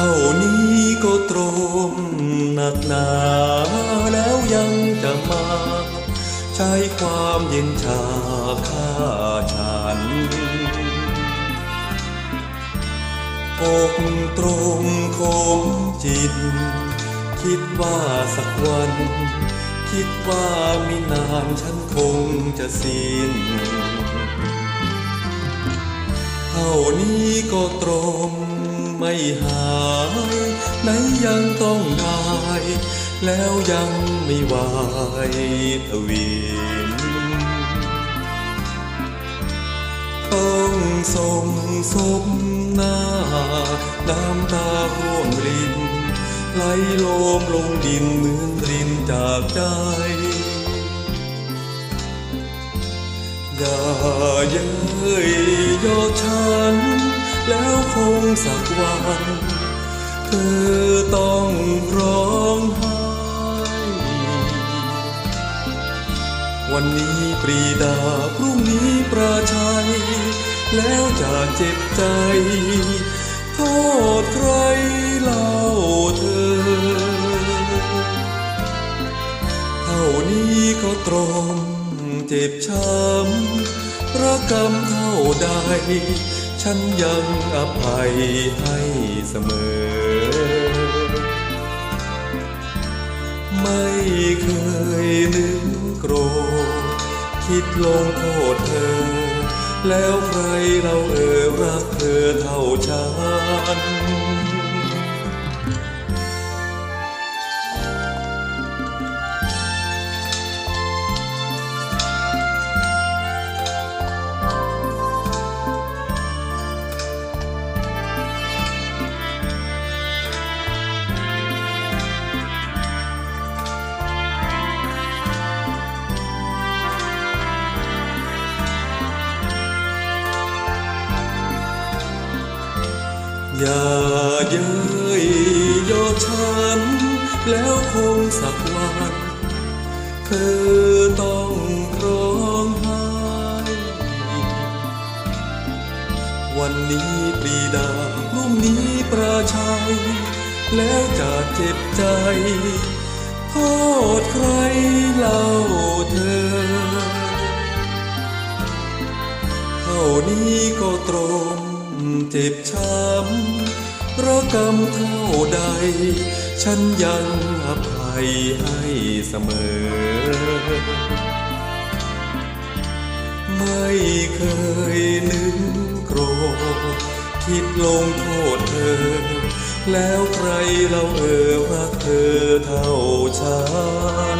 านี้ก็ตรงหนักหนาแล้วยังจะมา ใช้ความเย็นชาฆ่าฉันอกตรงคมจิต คิดว่าสักวัน คิดว่าไม่นานฉันคงจะสิ้นเท่านี้ก็ตรง ไม่หายไหนยังต้องได้แล้วยังไม่ไหวทวินต้องส่งสมหน้า น้ำตาร่วงริน ไหลโลมลงดินเหมือนรินจากใจอย่าเย้ยยอฉัน แล้วคงสักวันเธอต้องร้องไห้ วันนี้ปรีดาพรุ่งนี้ประชัย แล้วจะเจ็บใจ โทษใครเล่าเธอ เท่านี้ก็ตรงเจ็บช้ำระกำเท่าใด ฉันยังอภัยให้เสมอ ไม่เคยนึกโกรธ คิดลงโทษเธอ แล้วใครเราเอ่ยรักเธอเท่าฉัน อย่าเย้ยยอฉัน แล้วคงสักวันเธอต้องร้องไห้ วันนี้ปรีดาพรุ่งนี้ประชัย แล้วจะเจ็บใจ โทษใครเล่าเธอ เท่านี้ก็ตรง เจ็บช้ำเพราะกรรมเท่าใด ฉันยังอภัยให้เสมอ ไม่เคยนึกโกรธคิดลงโทษเธอ แล้วใครเราเอ่ยรักเธอเท่าฉัน